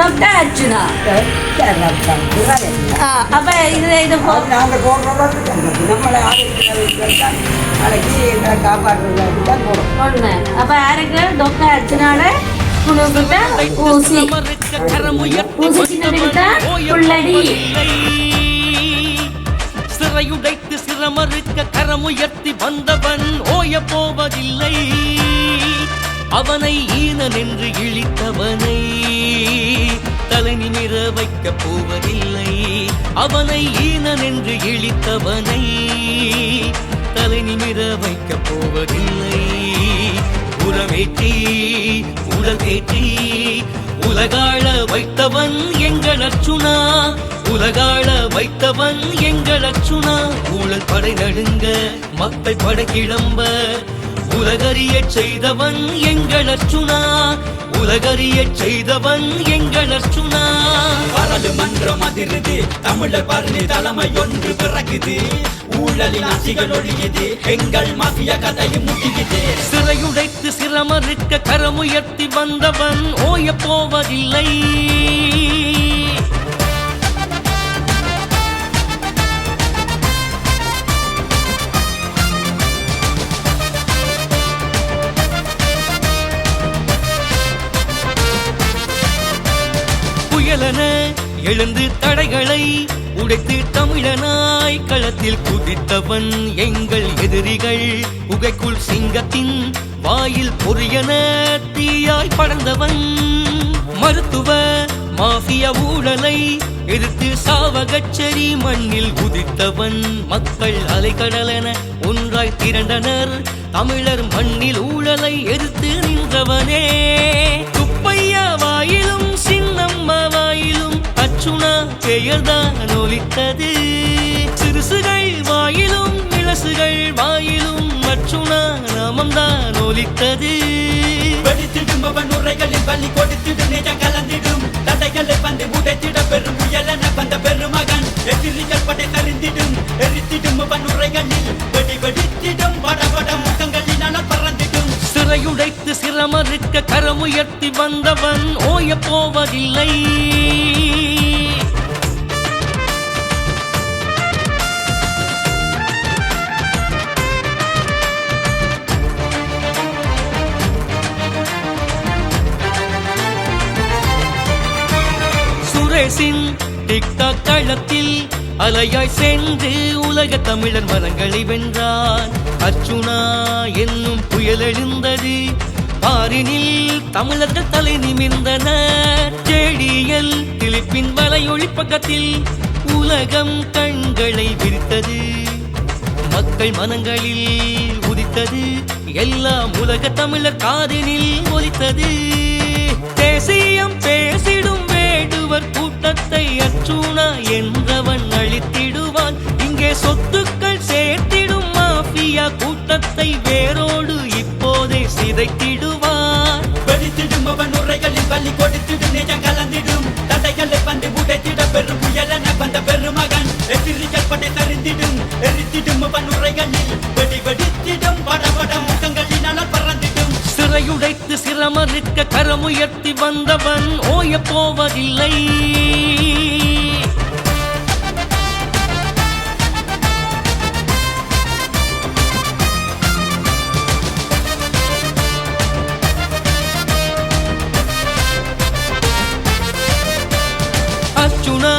Doctor Arjuna ஆ, இது இது நாங்கள் போடுறோம் நம்மளை நாளைக்கு காப்பாற்றுறதுக்கு தான் போடுறோம் ஒண்ணு அப்ப யாருக்கு டாக்டர் அர்ஜுனால குழுக்கிட்ட ஊசி ஊசி சிறையுடைத்து சிரமறுக்க கரமுயர்த்தி வந்தவன் ஓய போவதில்லை. அவனை ஈனன் என்று இழித்தவனை தலை நிற வைக்கப் போவதில்லை. அவனை ஈனன் என்று இழித்தவனை தலை நிற வைக்கப் போவதில்லை. உரமேற்றி உடல் தேற்றி உலகாள வைத்தவன் எங்கள் அச்சுனா உலகாள வைத்தவன் எங்கள் அச்சுனா ஊழல் படை நடுங்க மக்கள் படை கிளம்ப உலகறியச் செய்தவன் எங்கள் அச்சுனா உலகறியச் செய்தவன் எங்கள் அச்சுனா பாராளுமன்றம் அதிருது. தமிழர் பரணி தலைமை ஒன்று பிறகுது ஊழலின் ஆசிகள் ஒழியுது எங்கள் மாஃபியா கதையும் முடியுது சிறையுடைத்து சிரமறுக்க கரமுயர்த்தி வந்தவன் ஓய போவதில்லை. எழுந்து தடைகளை உடைத்து தமிழனாய் களத்தில் குதித்தவன் எங்கள் எதிரிகள். உகைக்குள் சிங்கத்தின் வாயில் பொரியன தீயாய் படர்ந்தவன். மருத்துவ மாஃபிய ஊழலை எதிர்த்து சாவகச்சேரி மண்ணில் உதித்தவன் மக்கள் அலைக்கடலென ஒன்றாய் திரண்டனர். தமிழர் மண்ணில் ஊழலை எதிர்த்து நின்றவனே. பெயர்தான் ஒலித்தது. சிறுசுகள் வாயிலும் இளசுகள் வாயிலும் அச்சுனா நாமம்தான் ஒலித்தது. வெடித்திடும் உரைகளில் பள்ளி கொடுத்திடும் நிஜம் கலந்திடும். தடைகளை வந்து உடைத்திட பெரும் முயலென வந்த பெருமகன். எதிரிகள் படை தறிந்திடும் எரித்திடும் உரைகளில். வெடி வெடித்திடும் பட பட முகங்களினால் பறந்திடும். சிறையுடைத்து சிரமறுக்க கரமுயர்த்தி வந்தவன் ஓய போவதில்லை. டிக்டாக் அலையாய் சென்று உலக தமிழர் மனங்களை வென்றான். அர்ச்சுனா என்னும் புயல் எழுந்தது. பாரினில் தமிழர்கள் தலை நிமிர்ந்தனர். செடியல் திலிப்பின் வலையொளி பக்கத்தில் உலகம் கண்களை விரித்தது. மக்கள் மனங்களில் உதித்தது. எல்லாம் உலக தமிழர் காதினில் ஒலித்தது. தேசியம் பேசிடும் வேடுவர் கூட்டத்தை அச்சூனா என்றவன் அழித்திடுவான். இங்கே சொத்துக்கள் சேர்த்திடும் மாஃபியா கூட்டத்தை வேரோடு இப்போதே சிதைத்திடுவான். வெடித்திடும் அவன் உரைகளில் பள்ளி கொடுத்திடும் நிஜம் சிறையுடைத்து சிரமறுக்க கரமுயர்த்தி வந்தவன் ஓய போவதில்லை அர்ஜுனா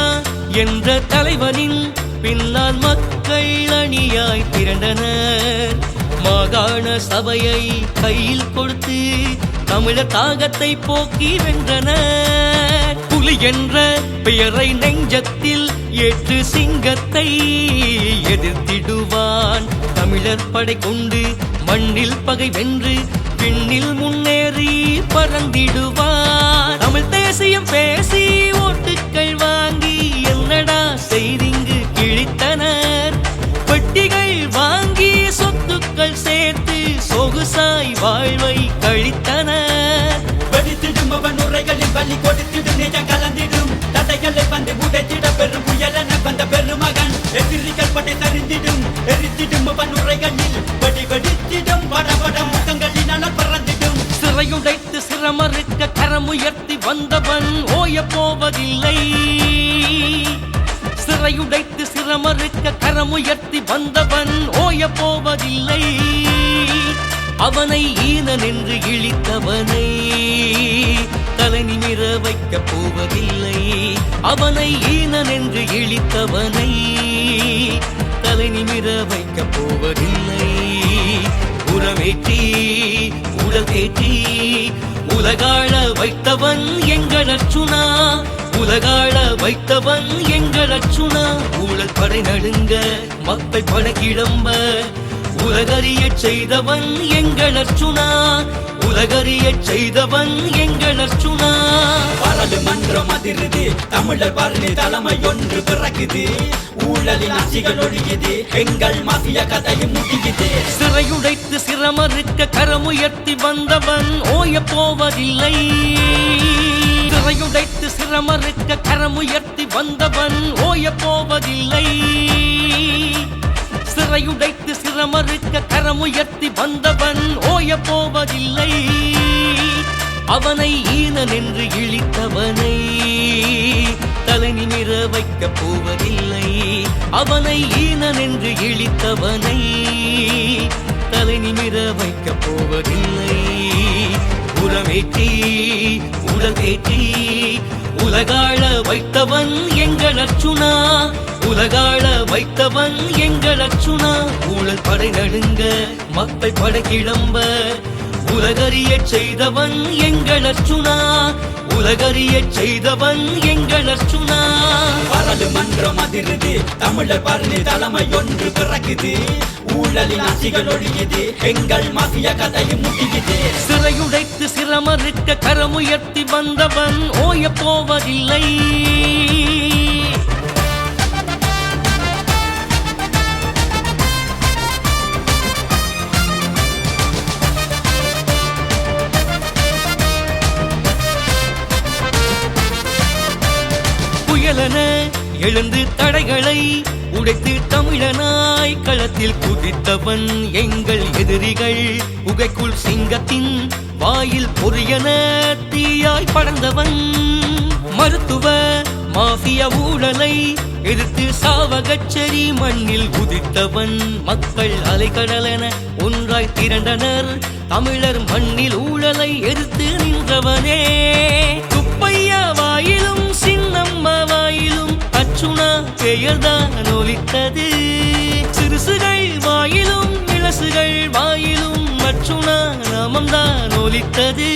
என்ற தலைவனின் பின்னால் மக்கள் அணியாய் திரண்டனர். மாகாண சபையை கையில் கொடுத்து தமிழர் தாகத்தை போக்கி வென்றனர். புலி என்ற பெயரை நெஞ்சத்தில் ஏற்று சிங்கத்தை எதிர்த்திடுவான். தமிழர் படை கொண்டு மண்ணில் பகை வென்று விண்ணில் முன்னேறி பறந்திடுவான். தமிழ் தேசியம் பேசி கரமுயர்த்தி வந்தவன் ஓய போவதில்லை அவனை ஈனன் என்று இழித்தவனை தலை நிமிர வைக்கப் போவதில்லை. அவனை ஈனன் என்று இழித்தவனை தலை நிமிர வைக்கப் போவதில்லை. உரமேற்றி உடல் தேற்றி உலகாழ வைத்தவன் எங்கள் அர்ச்சுனா. உலகாள வைத்தவன் எங்கள் அர்ச்சுனா ஊழல் படை நடுங்க மக்கள் பட கிளம்ப. உலகறிய செய்தவன் எங்கள் அர்ச்சுனா உலகறிய செய்தவன் எங்கள் அர்ச்சுனா பாராளுமன்றம் அதிருது தமிழர் பரணி தலைமை ஒன்று பிறக்குது ஊழலின் ஆட்சிகள் ஒழியுது எங்கள் மாஃபியா கதையும் முடியுது சிறையுடைத்து சிரமறுக்க கரமுயர்த்தி வந்தவன் ஓய போவதில்லை. கரையுடைத்து சிரமருக்க கரமுயர்த்தி வந்தவன் ஓய போவதில்லை. சிறையுடைத்து சிரமருக்க கரமுயர்த்தி வந்தவன் ஓய போவதில்லை. அவனை ஈனன் என்று இழித்தவனை தலை நிமிர வைக்கப் போவதில்லை. அவனை ஈனன் என்று இழித்தவனை தலை நிமிர வைக்கப் போவதில்லை. உரமேற்றி உடல் உலகாழ வைத்தவன் எங்கள் அர்ச்சுனா உலகாழ வைத்தவன் எங்கள் அர்ச்சுனா. ஊழல் படை நடுங்க மக்கள் படை கிளம்ப உலகறிய செய்தவன் எங்கள் அர்ச்சுனா உலகறிய செய்தவன் எங்கள் அர்ச்சுனா. மன்றம் அதிருது தமிழர் பரணி தலைமை ஒன்று பிறக்குது. ஊழலின் அசிகள் ஒழியுது. எங்கள் மாஃபியா கதையும் முடியுது சிறையுடைத்து சிரமருக்க கரமுயர்த்தி வந்தவன் ஓய போவதில்லை. எழுந்து தடைகளை உடைத்து தமிழனாய் களத்தில் குதித்தவன் எங்கள் எதிரிகள். புகைக்குள் சிங்கத்தின் வாயில் பொரியன தீயாய் படர்ந்தவன் மருத்துவ மாஃபிய ஊழலை எதிர்த்து சாவகச்சரி மண்ணில் உதித்தவன் மக்கள் அலைக்கடலென ஒன்றாய் திரண்டனர். தமிழர் மண்ணில் ஊழலை எதிர்த்து நின்றவனே. அச்சுனா பெயர்தான் ஒலித்தது சிறுசுகள் வாயிலும் இளசுகள் வாயிலும் அச்சுனா நாமம்தான் ஒலித்தது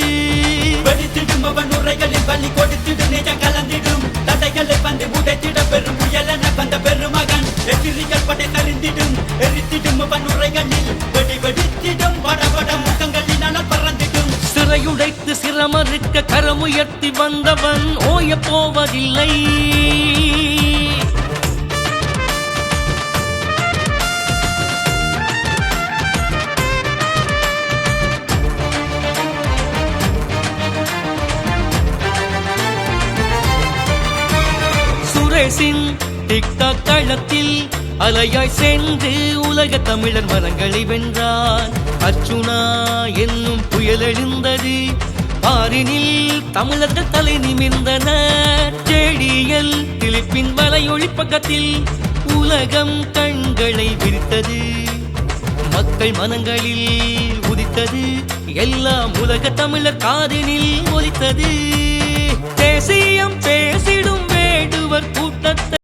வெடித்திடும் அவன் உரைகளில் பலி கொடுத்திடும் நிஜம் கலந்திடும். தடைகளை வந்து உடைத்திட பெரும் புயலென வந்த பெருமகன். எதிரிகள் படை சரிந்திடும் எரித்திடும் அவன் உரைகளில். வெடி வெடித்திடும் பட பட முகங்களினால் பறந்திடும். சிறையுடைத்து சிரமறுக்க கரமுயர்த்தி வந்தவன் ஓய போவதில்லை. சுரேஷின் டிக்டாக் தளத்தில் அலையாய் சென்று உலக தமிழர் மரங்களை வென்றான் அர்ச்சுனா என்னும் புயல் எழுந்தது. பாரினில் தமிழர்கள் தலை நிமிர்ந்தனர். செடியல் திலிப்பின் வலையொளி பக்கத்தில் உலகம் கண்களை விரித்தது. மக்கள் மனங்களில் உதித்தது. எல்லாம் உலக தமிழர் காதினில் ஒலித்தது. தேசியம் பேசிடும் தேவர் கூட்டத்தை